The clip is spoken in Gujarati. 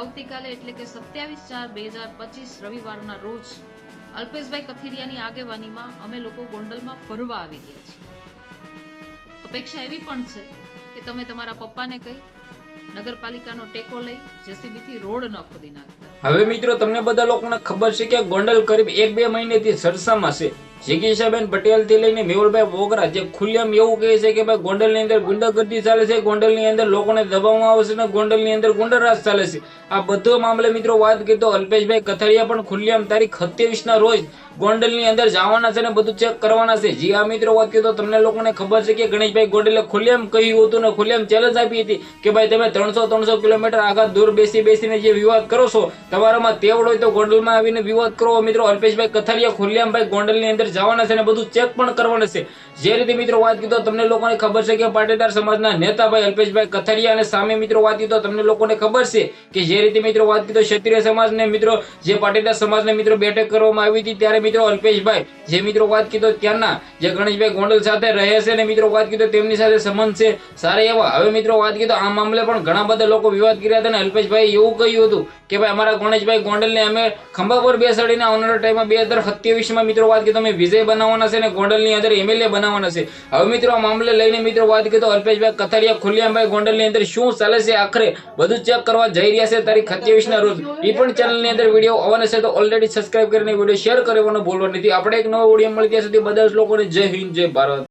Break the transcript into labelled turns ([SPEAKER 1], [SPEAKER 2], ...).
[SPEAKER 1] આવતીકાલે એટલે કે સત્યાવીસ ચાર બે હજાર પચીસ રવિવારના રોજ અલ્પેશભાઈ કથિરિયાની આગેવાનીમાં અમે લોકો ગોંડલમાં ફરવા આવી ગયા છીએ. અપેક્ષા એવી પણ છે કે તમે તમારા પપ્પાને કહી નગરપાલિકાનો ટેકો લઈ જેસીબીથી રોડ ન ખોદી નાખતા.
[SPEAKER 2] હવે મિત્રો, તમને બધા લોકોને ખબર છે કે ગોંડલ કરીબ એક બે મહિનેથી સરસામાં છે. જિગીશાબેન પટેલથી લઈને મેહુલભાઈ બોગરા જે ખુલ્લેમ એવું કહે છે કે ભાઈ ગોંડલની અંદર ગુંડાગર્દી ચાલે છે, ગોંડલની અંદર લોકોને દબાવવામાં આવે છે અને ગોંડલની અંદર ગુંડરાજ ચાલે છે. આ બધો મામલે મિત્રો વાત કરી તો અલ્પેશભાઈ કથરિયા પણ ખુલ્લેમ તારીખ સત્યાવીસ ના રોજ ગોંડલની અંદર જવાના છે ને બધું ચેક કરવાના છે. જી આ મિત્રો વાત કરી તો તમને લોકોને ખબર છે કે ગણેશભાઈ ગોંડલે ખુલ્લેમ કહ્યું હતું ને ખુલ્લેમ ચેલેન્જ આપી હતી કે ભાઈ તમે ત્રણસો ત્રણસો કિલોમીટર આગળ દૂર બેસી બેસીને જે વિવાદ કરો છો, તમારામાં તેવડ હોય તો ગોંડલમાં આવીને વિવાદ કરો. મિત્રો અલ્પેશભાઈ કથરિયા ખુલ્લેમ ભાઈ ગોંડલની અંદર જવાના છે અને બધું ચેક પણ કરવાનું છે. જે રીતે મિત્રો વાત કીધો, તમને લોકોને ખબર છે કે પાટીદાર સમાજના નેતાભાઈ અલ્પેશભાઈ કથરિયા અને સામે મિત્રો વાત કીધો, તમને લોકોને ખબર છે કે જે રીતે મિત્રો વાત કીધો, ક્ષત્રિય સમાજને મિત્રો, જે પાટીદાર સમાજને મિત્રો બેઠક કરવામાં આવી હતી, ત્યારે મિત્રો અલ્પેશભાઈ જે મિત્રો વાત કીધો, ત્યાંના જે ગણેશભાઈ ગોંડલ સાથે રહે છે અને મિત્રો વાત કીધો, તેમની સાથે સંબંધ છે. સારા એવા. હવે મિત્રો વાત કીધો, આ મામલે પણ ઘણા બધા લોકો વિવાદ કર્યા હતા અને અલ્પેશભાઈ એવું કહ્યું હતું કે ભાઈ, અમારા ગણેશભાઈ ગોંડલને અમે ખંભા પર બેસાડીને આવનારા ટાઈમમાં બે હજાર સત્યાવીસમાં મિત્રો વાત કીધો, અમે વિજય બનાવવાના છે અને ગોંડલની અંદર એમએલએ બનાવવાના છે. હવે મિત્રો આ મામલે લઈને મિત્રો વાત કીધો અલ્પેશભાઈ કથારિયા ખુલ્લિયામભાઈ ગોંડલની અંદર શું ચાલે છે આખરે? બધું ચેક કરવા જઈ રહ્યા છે તારીખ સત્યાવીસના રોજ. એ પણ ચેનલની અંદર વીડિયો આવવાના છે તો ઓલરેડી સબસ્ક્રાઇબ કરીને વીડિયો શેર કરવાનો ભૂલવા નથી. આપણે એક નવો વીડિયો મળી ત્યાં સુધી બધા જ લોકોને જય હિન્દ, જય ભારત.